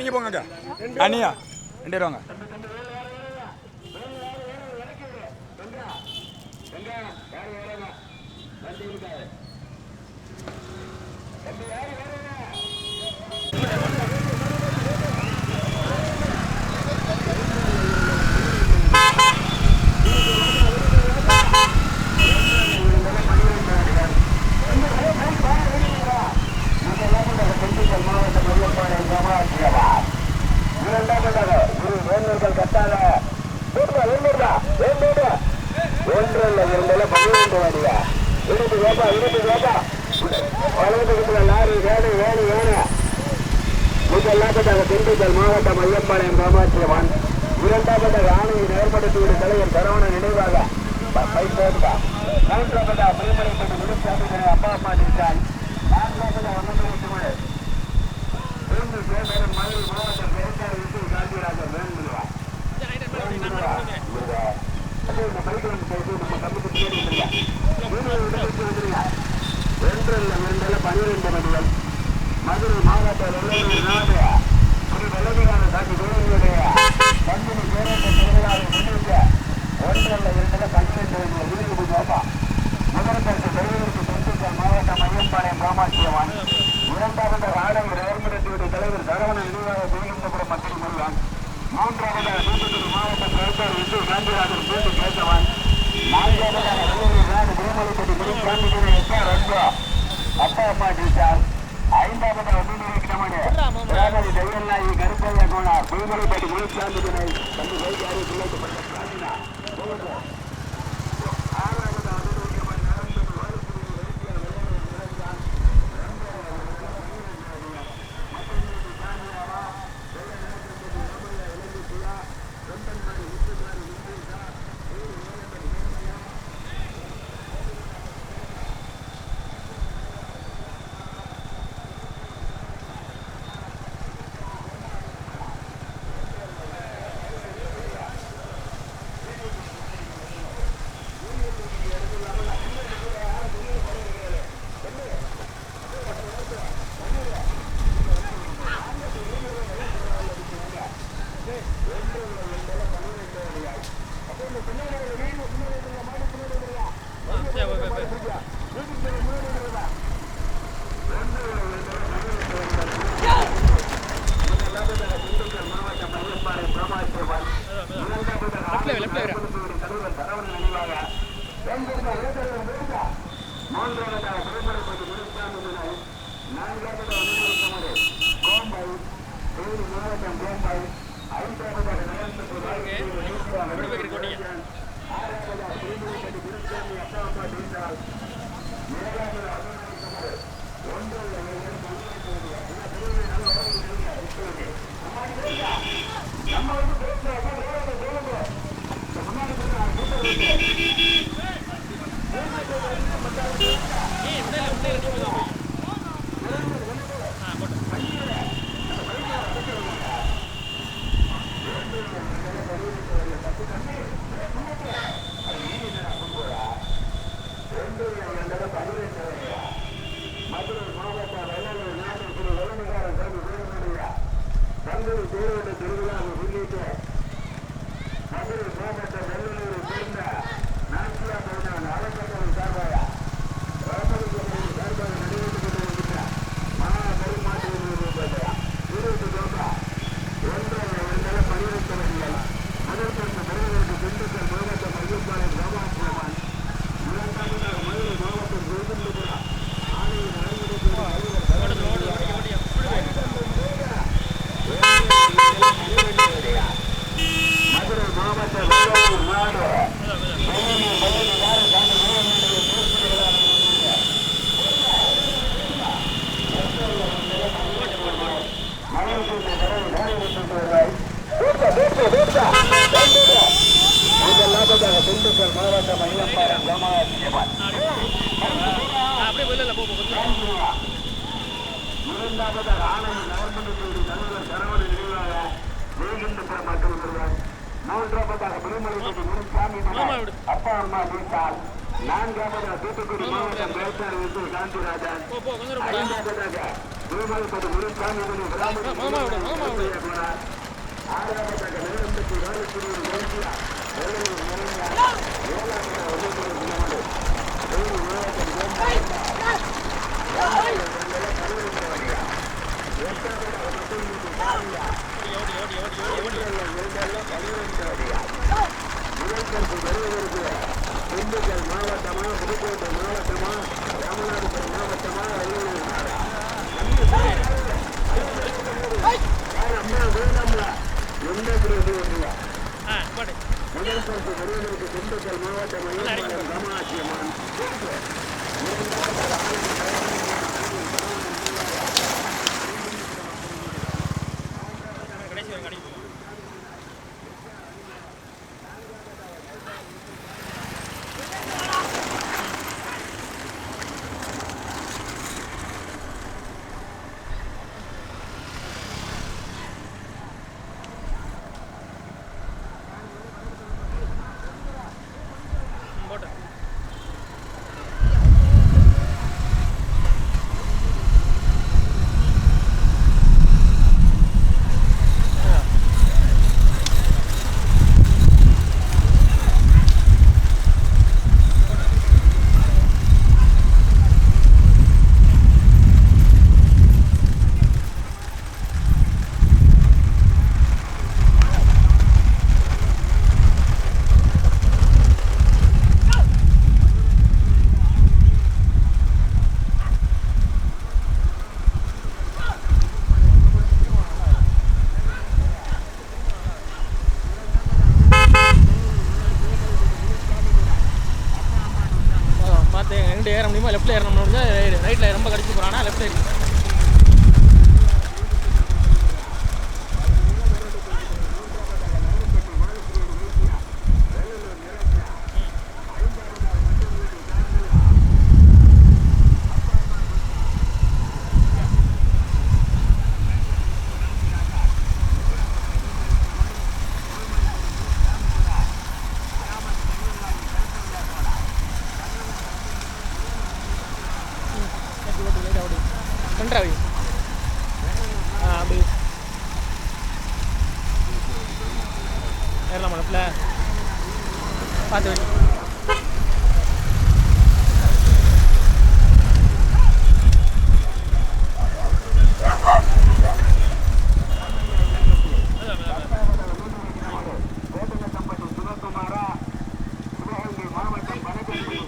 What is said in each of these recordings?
நீங்க போங்க அண்ணியா ரெண்டு வாங்க. மாவட்டம் ஐயப்பாளையம் காமாட்சியம்மன் இரண்டாவது ராணுவ நேர்படுத்தியுள்ள தலைவர் சரவணன் நினைவாக மூன்றாவது பிரமணிப்பட்டு விழுப்புரம் அப்பா அம்மா நின்றால் நான்காவது கோம்பை மாவட்டம் கோம்பை ஐந்தாவது பெண்கள் பேர் ஒன்று பெறுவதாக முன்னிட்டு அப்படியே வெளில போ போ, கொஞ்சம் இரண்டாவதாக ஆணைய தலைவர் சரவண நினைவாக வேகின்றபுரம் மக்கள் ஒருவர் மூன்றாவதாக திருமலைப்பட்டி முனுசாமி அப்பா அம்மா வீட்டால் நான்காவதாக தூத்துக்குடி மாவட்டம் வேட்டார் விட்டு காந்திராஜன் ஐந்தாவதாக முனுசாமி கிராமத்தில் ஆறாவதாக வேண்டியா வேலூர் நிறையா ஏழாவதாக ஒவ்வொரு திண்டுக்கல் மாவட்டமா புதுக்கோட்டை மாவட்டமா ராமநாதபுரம் மாவட்டமா அரியலூர் எந்த பிரதேசம் ஆ போடு திண்டுக்கல் மாவட்டம் கண்டாவி ஆ அப்படி ஏறலாமா லெஃப்டில் பார்த்து வை கோட்டங்கப்பட்டி சிவகுமாரா சிவகங்கை மாவட்டம் பனகம்பி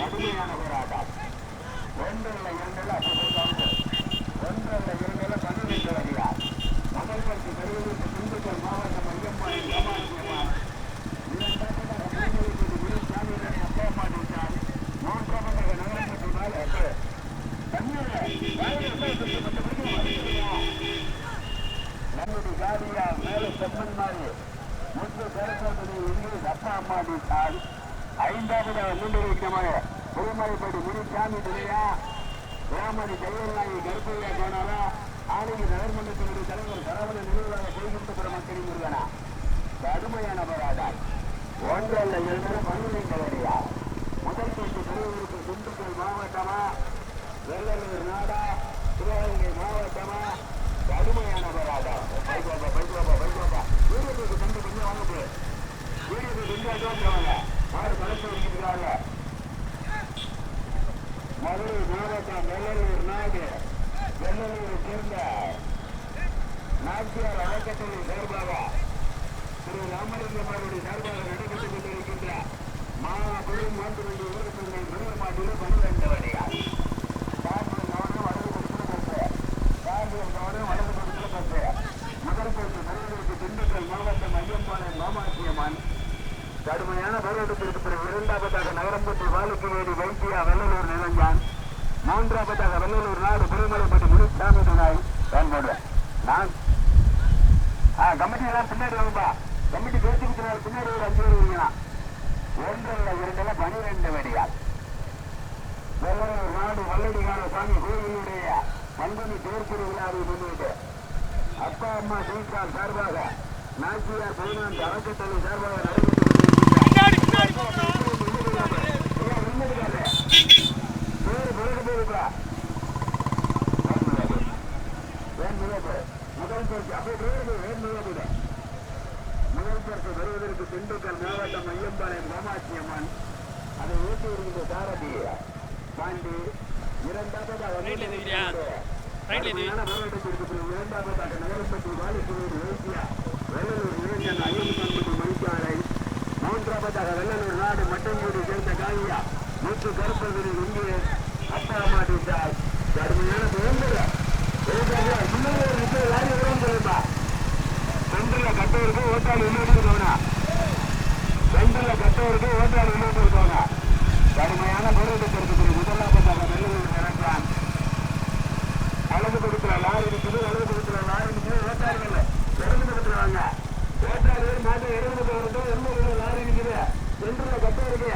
கடுமையான போராட்டம் ஒன்றல்ல இரண்டல்ல அப்படி ஒன்றல்ல இரண்டல்ல பன்னிரெண்டு வழியா முதல் பரிசு பெறுவதற்கு திண்டுக்கல் மாவட்டம் ஐயம்மாள் ஏமாற்றியம்மா மூன்றாவதாக நகரப்பட்டு நாள் நம்முடைய ஜாதியா மேல செம்மன் மாதிரி அப்பா அம்மாடி தாய் ஐந்தாவது முன்னிறுத்தமாக திருமலைப்படி முனிசாமி துணையா ராமதி ஜெயலலாயி கருப்பையா கோணாலா ஆணைய நகர்மன்றத்தினுடைய தலைவர் சரவண நினைவாக கோயில்புற மக்களின் முருகனா. கடுமையான போராட்டம். ஒன்றல்ல இரண்டு பன்னிரண்டு வரையா முதல் பேச்சு பெறுவதற்கு திண்டுக்கல் மாவட்டமா? வெள்ளலூர் நாடா? சிவகங்கை மாவட்டமா? கடுமையான போராட்டம் பைக் வாப்பா பைக் வாப்பா பைக் வாப்பா வீடியோக்கு கண்டு கொஞ்சம் வாங்க போய் வீடியோக்கு மாடு கலெக்ட் பண்ணிக்கிறாங்க மதுரை மாவட்டம் வெள்ளலூர் நாடு வெள்ளலூரை சேர்ந்த நாச்சியார் அறக்கட்டளை சார்பாக திரு ராமலிங்கம்மாவுடைய சார்பாக நடைபெற்றுக் கொண்டிருக்கின்ற மாபெரும் மாட்டு வண்டி ஊரகத்தினை முதல் மாட்டில் பன்னிரண்டு வழியா பாலுக்குநேரி வைத்தியா வெள்ளலூர் நிலஞ்சான் மூன்றாவதாக வெள்ளலூர் நாடு திருமலைப்பட்டி முனிசாமி துணாய் பயன்படுவேன் நான் ஆ கமிட்டி எல்லாம் பின்னாடி வரும்பா கமிட்டி பேசிக்கிட்டு பின்னாடி ஒரு அஞ்சு பேர் வருவீங்களா ஒன்றில் இரண்டில் பனிரெண்டு வடியால். வெள்ளலூர் நாடு வல்லடிகார சாமி கோவிலுடைய பங்குனி தேர்ப்பு விழாவை முன்னிட்டு அப்பா அம்மா சீக்கார் சார்பாக நாச்சியார் பதினான்கு அறக்கட்டளை சார்பாக நடைபெற்று முதல் பரிசு அப்படியே முதல் பரிசு வருவதற்கு திண்டுக்கல் மாவட்டம் ஐயம்பாளையம் காமாட்சி அம்மன் மூன்றாவதாக வெள்ளலூர் நாடு மட்டங்கூடு சேர்ந்த காவியா நூற்று கருப்பதில் இங்கே அட்டாமாட்டிட்டார் கடுமையான பயந்துல இன்னும் ஒரு முப்பது லாரி விவரம் சொல்லுப்பா ஒன்றில் கட்டவருக்கு ஓட்டாளி இன்னொரு இருக்கவனா ஒன்றில் கட்டவருக்கு ஓட்டாளி இன்னொரு இருக்கவனா கடுமையான போராட்டத்திற்கு முதலாம் பட்டாக நல்லது நினைக்கிறான் வலது கொடுக்கிற லாரி இருக்குது வலது கொடுக்கிற லாரி இருக்குது ஓட்டாளிகள் கொடுத்துருவாங்க ஓட்டாளிகள் மாட்டு இடது கொடுத்து எண்ணூறு லாரி இருக்குது ஒன்றில் கட்டவருக்கு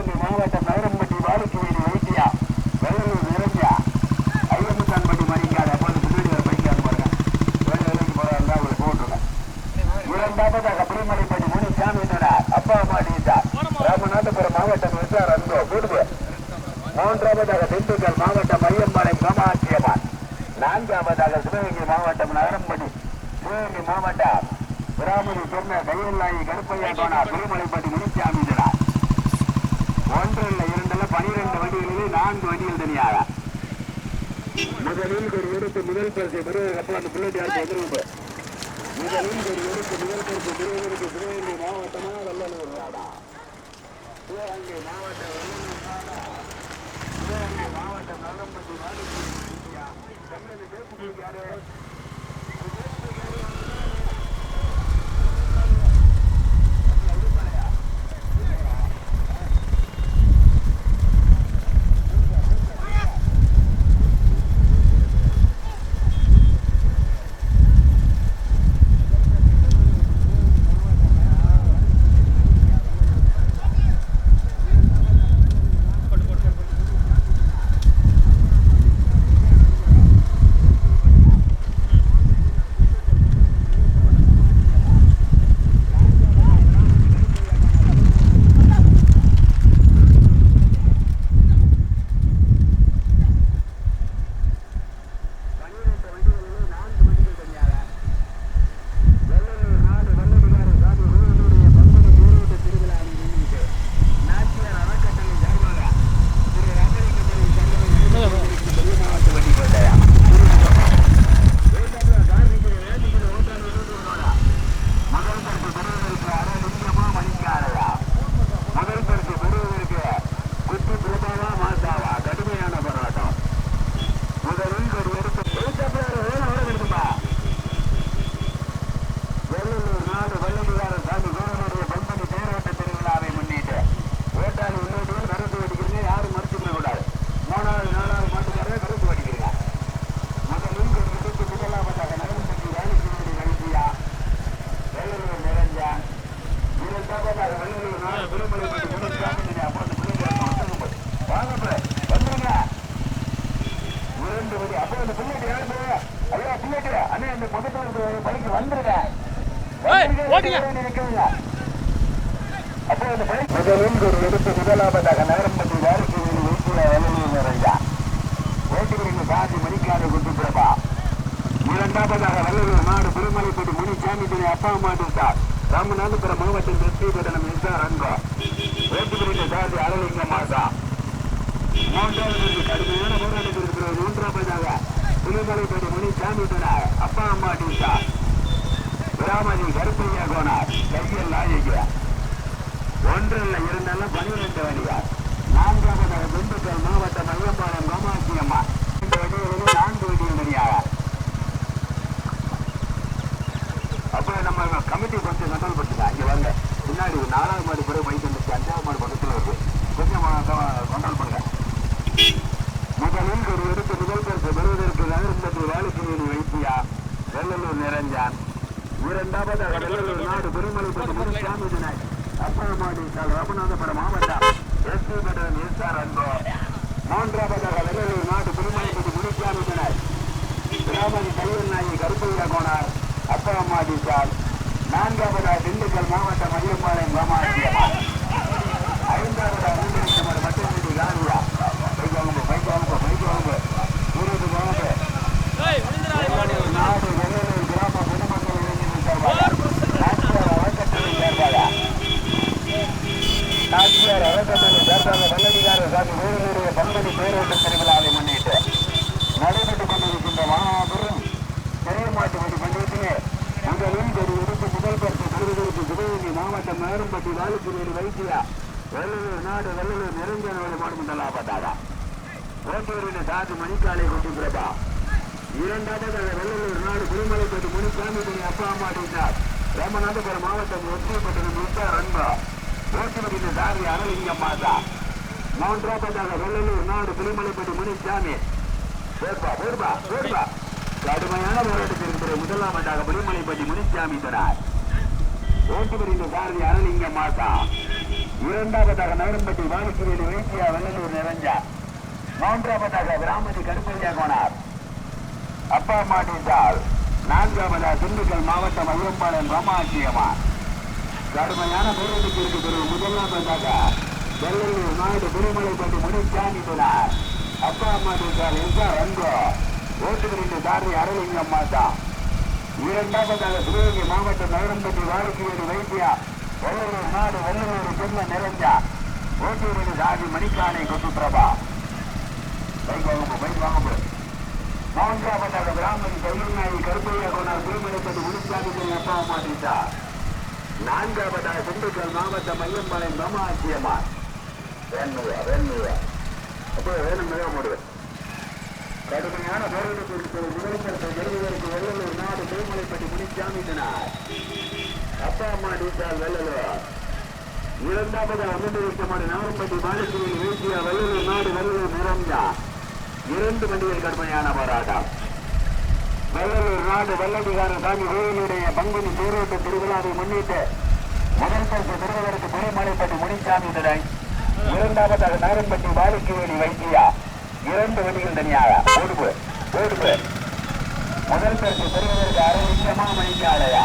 பெறுவதற்கு மாவட்டம் நகரம்பட்டி வாலுக்குவேலி வைத்தியா வெள்ளலூர் நிறைஞ்சா ஐயமுத்தான்பட்டி மணிக்காடு அப்போது பின்னாடி படிக்காது பாருங்க வேலை வேலைக்கு போறாங்க அவங்களை போட்டுருங்க இரண்டாவதாக புரிமலைப்பட்டி அப்பா அம்மா ராமநாதபுரம் மாவட்டம் விசார் அன்போ கூடுது. மூன்றாவதாக திண்டுக்கல் மாவட்டம் ஐயம்பாளையம் நான்காவதாக சிவகங்கை மாவட்டம் நகரம்பட்டி. சிவகங்கை மாவட்டம். பிராமணி சொன்ன கையல்லாயி கருப்பையா கோனார் திருமலைப்பட்டி முனிசாமி ஒன்றல்ல இரண்டல்ல பனிரெண்டு வண்டிகளிலே நான்கு வண்டிகள் தனியாக முதலில் ஒரு எடுத்து முதல் பரிசை பெறுவதற்கு அப்புறம் அந்த புள்ளட்டி யாருக்கு முதலில் ஒரு எடுத்து முதல் பரிசை பெறுவதற்கு முதலாவதாக நகரம்பட்டி வாரிசு வைத்திய வலையில் நிறைஞ்சா ஓட்டுகிறீங்க காந்தி மணிக்காடு குட்டுப்பிரபா இரண்டாவதாக வல்லூர் நாடு திருமலைப்பட்டி முனிசாமி துணை அப்பா அம்மா சார் ராமநாதபுரம் மாவட்டம் வெற்றி பட்டணம் எஸ்ஆர் அன்பா. ஓட்டுகிறீங்க காந்தி அழலிங்க மாசா மூன்றாவது கடுமையான போராட்டம் இருக்கிறது மூன்றாவதாக புலிமலைப்பேட்டை முனி துணை அப்பா அம்மா டீசா கிராமத்தில் கருப்பையா கோனார் கையில் நாயகியா ஒன்றில் இருந்தாலும் பனிரெண்டு வழியார் நான்காவதாக திண்டுக்கல் மாவட்டம் ஐயம்பாளையம் கோமாட்சி அம்மா இந்த வண்டிகளில் நான்கு வண்டிகள் தனியாக அப்புறம் நம்ம கமிட்டி கொஞ்சம் கண்ட்ரோல் பண்ணுங்க இங்கே வாங்க. பின்னாடி நாலாவது மாடி பிறகு பைக் வந்துச்சு. அஞ்சாவது மாடி பக்கத்தில் இருக்கு. கொஞ்சம் கண்ட்ரோல் பண்ணுங்க. முதலில் ஒரு எடுத்து முதல் பரிசு பெறுவதற்கு நகரம்பட்டி வாலிசுவேலி வைத்தியா? வெள்ளலூர் நிரஞ்சான் இரண்டாவது வெள்ளலூர் நாடு பெருமலைப்பட்டி சாமி விநாயகர் அப்பளமாடி சால் ராமநாதபுரம் மாவட்டம் எஸ்பி எஸ் ஆர் அன்போ மூன்றாவதாக வெள்ளலூர் நாடு பெருமலைப்பட்டி முனுசாமி தினாய் கிராமதி தலைவர் நாயகி கருப்பையா கோனார் அப்பளமாடி சால் நான்காவதாக திண்டுக்கல் மாவட்டம் ஐயம்பாளையம் ராமாஜியம்மாள் ஐந்தாவதாக மூன்றடிக்குமார் மட்டும் காலியா பைக் வாங்க பைக் வாங்க பைக் வாங்க இருபது வாங்க நாடு வெள்ளலூர் கிராம பொதுமக்கள் இளைஞர்கள் சார்பாக நாச்சியார் அறக்கட்டளை சார்பாக நாச்சியார் அறக்கட்டளை சார்பாக வெள்ளடிகார சாமி வேலுடைய பங்குனி பேரோட்ட திருவிழாவை முன்னிட்டு நடைபெற்றுக் கொண்டிருக்கின்ற மாபெரும் பெரியமாட்டு வழி பந்தயத்திலே முதலில் கொடி எடுத்து முதல் பரிசு பெறுவதற்கு சிவகங்கை மாவட்டம் மேரம்பட்டி வாலுக்குரியர் வைத்தியா வெள்ளலூர் நாடு வெள்ளலூர் நிரஞ்சன வழிபாடு மாடுமண்டலாப்பட்டாரா ஓட்டூரின் சாது மணிக்காலை கொண்டு பிரபா. இரண்டாவது வெள்ளலூர் நாடு குருமலைப்பட்டு முனிசாமி அப்பா அம்மா அடித்தார். ராமநாதபுரம் மாவட்டம் ஒற்றிப்பட்டணம் முத்தார் அன்பா. ஓட்டுநரின் சாரி அரலிங்கம் மாதா மூன்றாவதாக வெள்ளலூர் நாடு குருமலைப்பட்டு முனிசாமி போர்பா போர்பா போர்பா கடுமையான போராட்டத்திற்கு பிறகு முதலாவதாக புலிமலைப்பட்டி முனிசாமி தரார் ஓட்டுநரின் சாரி அரலிங்கம் மாதா இரண்டாவதாக நகரம்பட்டி வாணிக்குவேலி வைத்தியா வெள்ளலூர் நிறைஞ்சா மூன்றாவதாக கிராமதி கருப்பையா கோனார். அப்பா மாட்டிட்டால் நான்காவதா திண்டுக்கல் மாவட்டம் ஐயம்பாளையம் ராமாட்சியம்மா கடுமையான போராட்டத்திற்கு பிறகு முதலாவதாக வெள்ளலூர் நாடு திருமலைப்பட்டி முனிசாமி துணார் அப்பா அம்மா மாட்டிட்டால் எங்க? ஆர் அன்போ ஓட்டுநரின் சாரி அருளிங்கம் மாதா இரண்டாவதாக சிவகங்கை மாவட்டம் நகரம்பட்டி வாரக்கியடி வைத்தியா. வெள்ளலூர் நாடு வெள்ளலூர் பெண்ண நிறைஞ்சா. ஓட்டுநரின் சாதி மணிக்கானை கொத்து பிரபா பைக் வாங்க பைக் வாங்க மூன்றாவதாக பிராமணி நாய் கருப்பையா கொண்டார் திருமணப்பட்டு முனிசாமி அப்பா மாட்டிட்டா நான்காவதாக திண்டுக்கல் மாவட்ட மையம்பாளையம் பிரம்மாட்சியம்மா வேணுமையா வேணுமையா அப்போ வேணுமையா மிக முடியும் கடுமையான போராட்டத்திற்கு முதலமைச்சர் பெறுவதற்கு வெள்ளலூர் நாடு திருமலைப்பட்டி முனிசாமி அப்பா அம்மா டீச்சால் வெள்ளலூர். இரண்டாவது அமர்ந்திருக்கமான நாகப்பட்டி மாநிலத்தில் வீழ்ச்சியா வெள்ளலூர் நாடு வெள்ளலூர் நிரஞ்சா இரண்டு வண்டிகள் கடுமையான போராட்டம். வெள்ளலூர் நாடு வெள்ளடிகார சாமி கோயிலுடைய பங்குனி தேரோட்ட திருவிழாவை முன்னிட்டு முதல் பரிசு பெறுவதற்கு பெருமலைப்பட்டி முனிசாமி திடை இரண்டாவதாக நாரம்பட்டி வாலிக்குவேலி வைத்தியா இரண்டு வழிகள் தனியாக. ஓடுபு ஓடுபு முதல் பரிசு பெறுவதற்கு அரை நிமிஷமா மணிக்காலையா?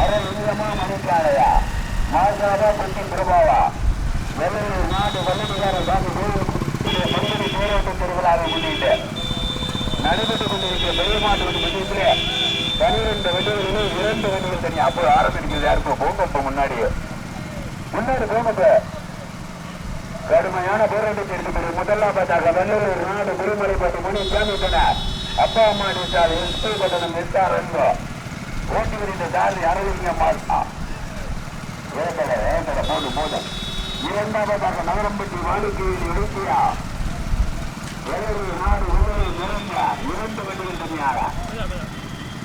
அரை நிமிஷமா மணிக்காலையா? மாசாவா பட்டி பிரபாவா? வெள்ளலூர் நாடு வெள்ளடிகார சாமி கோயிலுடைய பங்குனி தேரோட்ட திருவிழாவை முன்னிட்டு நடைபெற்றுக் கொண்டிருக்கிற பெரிய மாட்டு வண்டி மதியத்திலே பனிரெண்டு வண்டிகளிலும் இரண்டு வண்டிகள் தனி. அப்போ ஆரம்பிக்கிறது யாருக்கும் போங்க முன்னாடி. முன்னாடி போங்க கடுமையான போராட்டத்திற்கு பிறகு முதலாவதாக வெள்ளலூர் நாடு குருமலைப்பட்டு மணி கிளம்பிட்டனர் அப்பா அம்மா நின்றால் ஸ்கூல் பட்டணம் எஸ்ஆர் அன்போ ஓட்டி விரிந்த சாரி அரவிங்க மாட்டா ஏகட ஏகட போது போதும் இரண்டாவதாக நகரம்பட்டி வாடிக்கையில் இடுக்கியா? வெள்ளலூர் நாடு வெள்ளலூர் நிரம்பியா இரண்டு வண்டிகள் தனியாக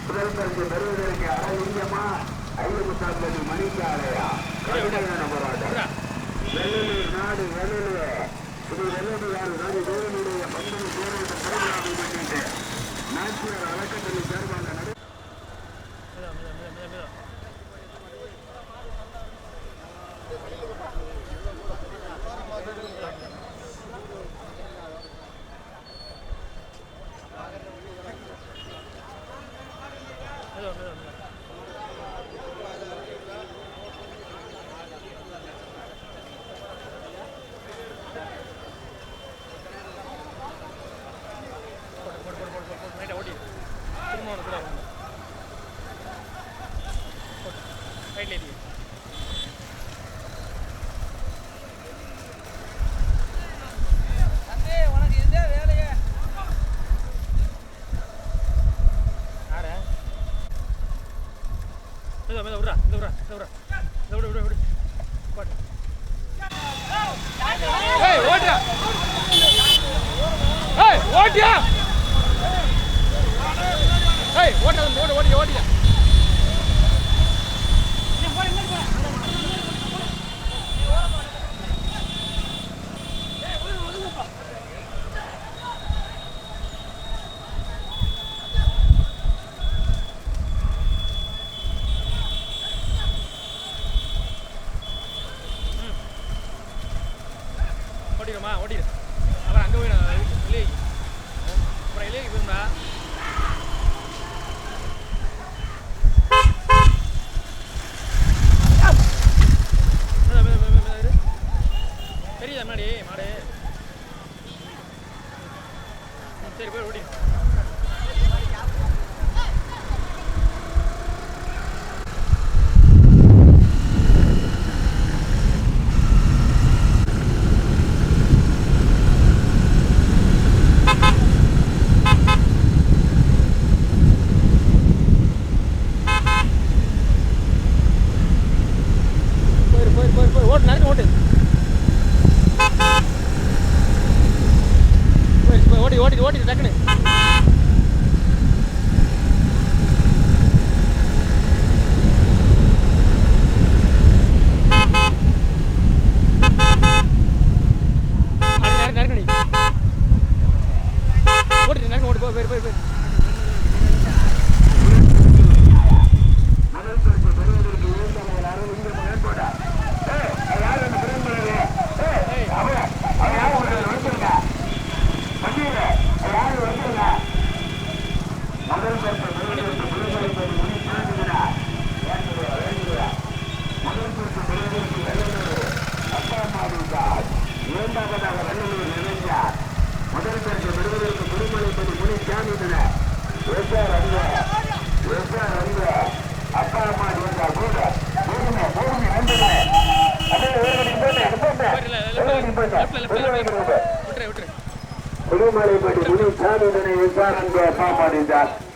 முதல் பரிசு பெறுவதற்கு அரவிங்கமா ஐயமுத்தாம்பதி மணிக்காலையா? கடுமையான போராட்டம். வெள்ளலூர் நாடு வெள்ளலூர். இது வெள்ளலூர் நாடு வேலனுடைய பந்தல் பேரவை திருவிழாவை முன்னிட்டு நாச்சியார் அறக்கட்டளை சார்பாக நட ஏய் ஓடுடா ஓட்டியா? ஓடியா ஏய் ஓடுடா ஓடு ஓடி ஓடியா ಮಾಡಿದ್ದಾರೆ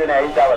ஐந்து வயது சாமிதனை ஐந்தாவதா ரெண்டு பேருமே அண்ணே,